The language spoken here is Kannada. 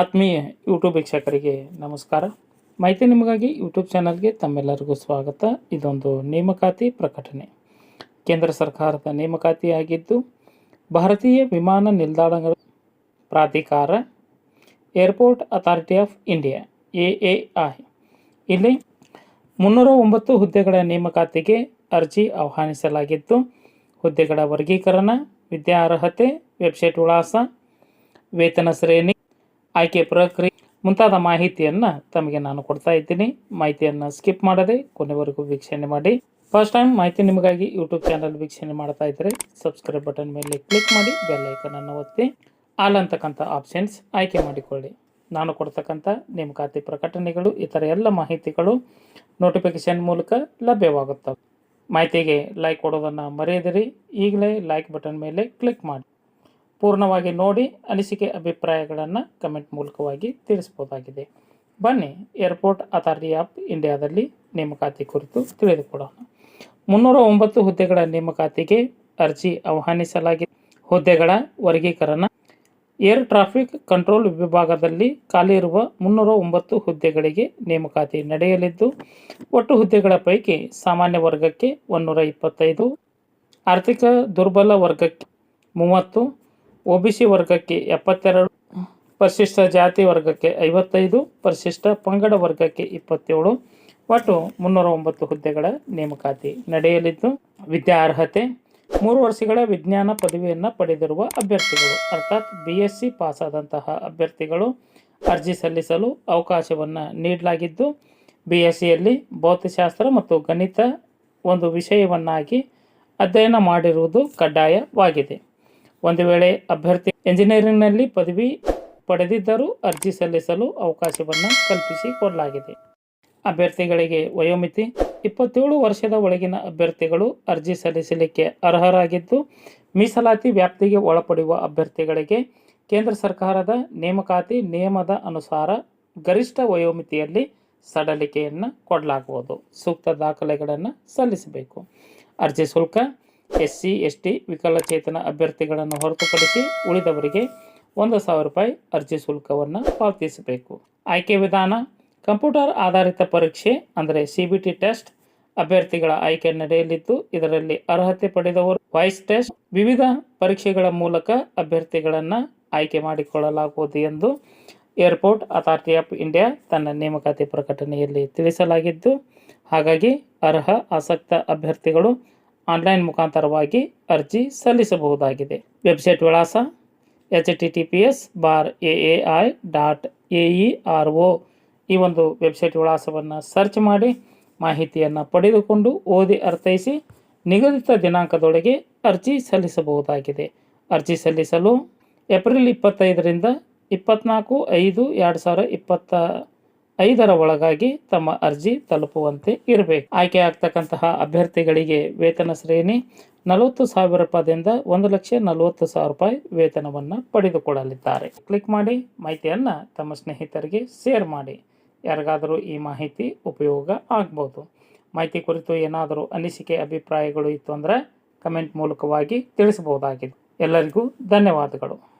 ಆತ್ಮೀಯ ಯೂಟ್ಯೂಬ್ ವೀಕ್ಷಕರಿಗೆ ನಮಸ್ಕಾರ. ಮಾಹಿತಿ ನಿಮಗಾಗಿ ಯೂಟ್ಯೂಬ್ ಚಾನಲ್ಗೆ ತಮ್ಮೆಲ್ಲರಿಗೂ ಸ್ವಾಗತ. ಇದೊಂದು ನೇಮಕಾತಿ ಪ್ರಕಟಣೆ. ಕೇಂದ್ರ ಸರ್ಕಾರದ ನೇಮಕಾತಿಯಾಗಿದ್ದು, ಭಾರತೀಯ ವಿಮಾನ ನಿಲ್ದಾಣಗಳ ಪ್ರಾಧಿಕಾರ airport authority of India A A I ಇಲ್ಲಿ ಮುನ್ನೂರ ಒಂಬತ್ತು ಹುದ್ದೆಗಳ ನೇಮಕಾತಿಗೆ ಅರ್ಜಿ ಆಹ್ವಾನಿಸಲಾಗಿದ್ದು, ಹುದ್ದೆಗಳ ವರ್ಗೀಕರಣ ವಿದ್ಯಾರ್ಹತೆ ವೆಬ್ಸೈಟ್ ವಿಳಾಸ ವೇತನ ಶ್ರೇಣಿ ಆಯ್ಕೆ ಪ್ರಕ್ರಿಯೆ ಮುಂತಾದ ಮಾಹಿತಿಯನ್ನು ತಮಗೆ ನಾನು ಕೊಡ್ತಾ ಇದ್ದೀನಿ. ಮಾಹಿತಿಯನ್ನು ಸ್ಕಿಪ್ ಮಾಡದೆ ಕೊನೆವರೆಗೂ ವೀಕ್ಷಣೆ ಮಾಡಿ. ಫಸ್ಟ್ ಟೈಮ್ ಮಾಹಿತಿ ನಿಮಗಾಗಿ ಯೂಟ್ಯೂಬ್ ಚಾನಲ್ ವೀಕ್ಷಣೆ ಮಾಡ್ತಾ ಇದ್ದರೆ ಸಬ್ಸ್ಕ್ರೈಬ್ ಬಟನ್ ಮೇಲೆ ಕ್ಲಿಕ್ ಮಾಡಿ ಬೆಲ್ ಐಕನನ್ನು ಒತ್ತಿ ಆಲ್ ಅಂತಕ್ಕಂಥ ಆಪ್ಷನ್ಸ್ ಆಯ್ಕೆ ಮಾಡಿಕೊಳ್ಳಿ. ನಾನು ಕೊಡ್ತಕ್ಕಂಥ ನೇಮಕಾತಿ ಪ್ರಕಟಣೆಗಳು, ಇತರ ಎಲ್ಲ ಮಾಹಿತಿಗಳು ನೋಟಿಫಿಕೇಶನ್ ಮೂಲಕ ಲಭ್ಯವಾಗುತ್ತವೆ. ಮಾಹಿತಿಗೆ ಲೈಕ್ ಕೊಡೋದನ್ನು ಮರೆಯದಿರಿ. ಈಗಲೇ ಲೈಕ್ ಬಟನ್ ಮೇಲೆ ಕ್ಲಿಕ್ ಮಾಡಿ. ಪೂರ್ಣವಾಗಿ ನೋಡಿ ಅನಿಸಿಕೆ ಅಭಿಪ್ರಾಯಗಳನ್ನು ಕಮೆಂಟ್ ಮೂಲಕವಾಗಿ ತಿಳಿಸ್ಬೋದಾಗಿದೆ ಬನ್ನಿ ಏರ್ಪೋರ್ಟ್ ಅಥಾರಿಟಿ ಆಫ್ ಇಂಡಿಯಾದಲ್ಲಿ ನೇಮಕಾತಿ ಕುರಿತು ತಿಳಿದುಕೊಡೋಣ ಮುನ್ನೂರ ಒಂಬತ್ತು ಹುದ್ದೆಗಳ ನೇಮಕಾತಿಗೆ ಅರ್ಜಿ ಆಹ್ವಾನಿಸಲಾಗಿದೆ. ಹುದ್ದೆಗಳ ವರ್ಗೀಕರಣ. ಏರ್ ಟ್ರಾಫಿಕ್ ಕಂಟ್ರೋಲ್ ವಿಭಾಗದಲ್ಲಿ ಖಾಲಿ ಇರುವ ಮುನ್ನೂರ ಒಂಬತ್ತು ಹುದ್ದೆಗಳಿಗೆ ನೇಮಕಾತಿ ನಡೆಯಲಿದ್ದು, ಒಟ್ಟು ಹುದ್ದೆಗಳ ಪೈಕಿ ಸಾಮಾನ್ಯ ವರ್ಗಕ್ಕೆ ಒಂನ್ನೂರ ಇಪ್ಪತ್ತೈದು, ಆರ್ಥಿಕ ದುರ್ಬಲ ವರ್ಗಕ್ಕೆ ಮೂವತ್ತು ಒ ಬಿ ಸಿ ವರ್ಗಕ್ಕೆ ಎಪ್ಪತ್ತೆರಡು, ಪರಿಶಿಷ್ಟ ಜಾತಿ ವರ್ಗಕ್ಕೆ ಐವತ್ತೈದು, ಪರಿಶಿಷ್ಟ ಪಂಗಡ ವರ್ಗಕ್ಕೆ ಇಪ್ಪತ್ತೇಳು, ಒಟ್ಟು ಮುನ್ನೂರ ಒಂಬತ್ತು ಹುದ್ದೆಗಳ ನೇಮಕಾತಿ ನಡೆಯಲಿದ್ದು ವಿದ್ಯಾರ್ಹತೆ ಮೂರು ವರ್ಷಗಳ ವಿಜ್ಞಾನ ಪದವಿಯನ್ನು ಪಡೆದಿರುವ ಅಭ್ಯರ್ಥಿಗಳು, ಅರ್ಥಾತ್ ಬಿ ಎಸ್ ಸಿ ಪಾಸಾದಂತಹ ಅಭ್ಯರ್ಥಿಗಳು ಅರ್ಜಿ ಸಲ್ಲಿಸಲು ಅವಕಾಶವನ್ನು ನೀಡಲಾಗಿದ್ದು ಬಿ ಎಸ್ ಸಿಯಲ್ಲಿ ಭೌತಶಾಸ್ತ್ರ ಮತ್ತು ಗಣಿತ ಒಂದು ವಿಷಯವನ್ನಾಗಿ ಅಧ್ಯಯನ ಮಾಡಿರುವುದು ಕಡ್ಡಾಯವಾಗಿದೆ. ಒಂದು ವೇಳೆ ಅಭ್ಯರ್ಥಿ ಎಂಜಿನಿಯರಿಂಗ್ನಲ್ಲಿ ಪದವಿ ಪಡೆದಿದ್ದರೂ ಅರ್ಜಿ ಸಲ್ಲಿಸಲು ಅವಕಾಶವನ್ನು ಕಲ್ಪಿಸಿಕೊಡಲಾಗಿದೆ ಅಭ್ಯರ್ಥಿಗಳಿಗೆ ವಯೋಮಿತಿ ಇಪ್ಪತ್ತೇಳು ವರ್ಷದ ಒಳಗಿನ ಅಭ್ಯರ್ಥಿಗಳು ಅರ್ಜಿ ಸಲ್ಲಿಸಲಿಕ್ಕೆ ಅರ್ಹರಾಗಿದ್ದು, ಮೀಸಲಾತಿ ವ್ಯಾಪ್ತಿಗೆ ಒಳಪಡುವ ಅಭ್ಯರ್ಥಿಗಳಿಗೆ ಕೇಂದ್ರ ಸರ್ಕಾರದ ನೇಮಕಾತಿ ನಿಯಮದ ಅನುಸಾರ ಗರಿಷ್ಠ ವಯೋಮಿತಿಯಲ್ಲಿ ಸಡಲಿಕೆಯನ್ನು ಕೊಡಲಾಗುವುದು. ಸೂಕ್ತ ದಾಖಲೆಗಳನ್ನು ಸಲ್ಲಿಸಬೇಕು. ಅರ್ಜಿ ಶುಲ್ಕ ಎಸ್ ಸಿ ಎಸ್ ಟಿ ವಿಕಲಚೇತನ ಅಭ್ಯರ್ಥಿಗಳನ್ನು ಹೊರತುಪಡಿಸಿ ಉಳಿದವರಿಗೆ ಒಂದು ಸಾವಿರ ರೂಪಾಯಿ ಅರ್ಜಿ ಶುಲ್ಕವನ್ನು ಪಾವತಿಸಬೇಕು. ಆಯ್ಕೆ ವಿಧಾನ, ಕಂಪ್ಯೂಟರ್ ಆಧಾರಿತ ಪರೀಕ್ಷೆ, ಅಂದರೆ ಸಿ ಟೆಸ್ಟ್, ಅಭ್ಯರ್ಥಿಗಳ ಆಯ್ಕೆ ನಡೆಯಲಿದ್ದು ಇದರಲ್ಲಿ ಅರ್ಹತೆ ಪಡೆದವರು ವಾಯ್ಸ್ ಟೆಸ್ಟ್, ವಿವಿಧ ಪರೀಕ್ಷೆಗಳ ಮೂಲಕ ಅಭ್ಯರ್ಥಿಗಳನ್ನು ಆಯ್ಕೆ ಮಾಡಿಕೊಳ್ಳಲಾಗುವುದು ಎಂದು ಏರ್ಪೋರ್ಟ್ ಅಥಾರಿಟಿ ಆಫ್ ಇಂಡಿಯಾ ತನ್ನ ನೇಮಕಾತಿ ಪ್ರಕಟಣೆಯಲ್ಲಿ ತಿಳಿಸಲಾಗಿದ್ದು, ಹಾಗಾಗಿ ಅರ್ಹ, ಆಸಕ್ತ ಅಭ್ಯರ್ಥಿಗಳು ಆನ್ಲೈನ್ ಮುಖಾಂತರವಾಗಿ ಅರ್ಜಿ ಸಲ್ಲಿಸಬಹುದಾಗಿದೆ. ವೆಬ್ಸೈಟ್ ವಿಳಾಸ H T T P S bar A A I dot A E R O. ಈ ಒಂದು ವೆಬ್ಸೈಟ್ ವಿಳಾಸವನ್ನು ಸರ್ಚ್ ಮಾಡಿ ಮಾಹಿತಿಯನ್ನು ಪಡೆದುಕೊಂಡು ಓದಿ ಅರ್ಥೈಸಿ ನಿಗದಿತ ದಿನಾಂಕದೊಳಗೆ ಅರ್ಜಿ ಸಲ್ಲಿಸಬಹುದಾಗಿದೆ. ಅರ್ಜಿ ಸಲ್ಲಿಸಲು ಏಪ್ರಿಲ್ ಇಪ್ಪತ್ತೈದರಿಂದ ಇಪ್ಪತ್ನಾಲ್ಕು ಐದು ಎರಡು ಸಾವಿರ ಇಪ್ಪತ್ತ ಐದರ ಒಳಗಾಗಿ ತಮ್ಮ ಅರ್ಜಿ ತಲುಪುವಂತೆ ಇರಬೇಕು. ಆಯ್ಕೆ ಆಗ್ತಕ್ಕಂತಹ ಅಭ್ಯರ್ಥಿಗಳಿಗೆ ವೇತನ ಶ್ರೇಣಿ ನಲವತ್ತು ಸಾವಿರ ರೂಪಾಯಿದಿಂದ ಒಂದು ಲಕ್ಷ ನಲವತ್ತು ಸಾವಿರ ರೂಪಾಯಿ ವೇತನವನ್ನು ಪಡೆದುಕೊಳ್ಳಲಿದ್ದಾರೆ. ಕ್ಲಿಕ್ ಮಾಡಿ, ಮಾಹಿತಿಯನ್ನು ತಮ್ಮ ಸ್ನೇಹಿತರಿಗೆ ಶೇರ್ ಮಾಡಿ. ಯಾರಿಗಾದರೂ ಈ ಮಾಹಿತಿ ಉಪಯೋಗ ಆಗ್ಬೋದು. ಮಾಹಿತಿ ಕುರಿತು ಏನಾದರೂ ಅನಿಸಿಕೆ, ಅಭಿಪ್ರಾಯಗಳು ಇತ್ತು ಅಂದರೆ ಕಮೆಂಟ್ ಮೂಲಕವಾಗಿ ತಿಳಿಸಬಹುದಾಗಿದೆ. ಎಲ್ಲರಿಗೂ ಧನ್ಯವಾದಗಳು.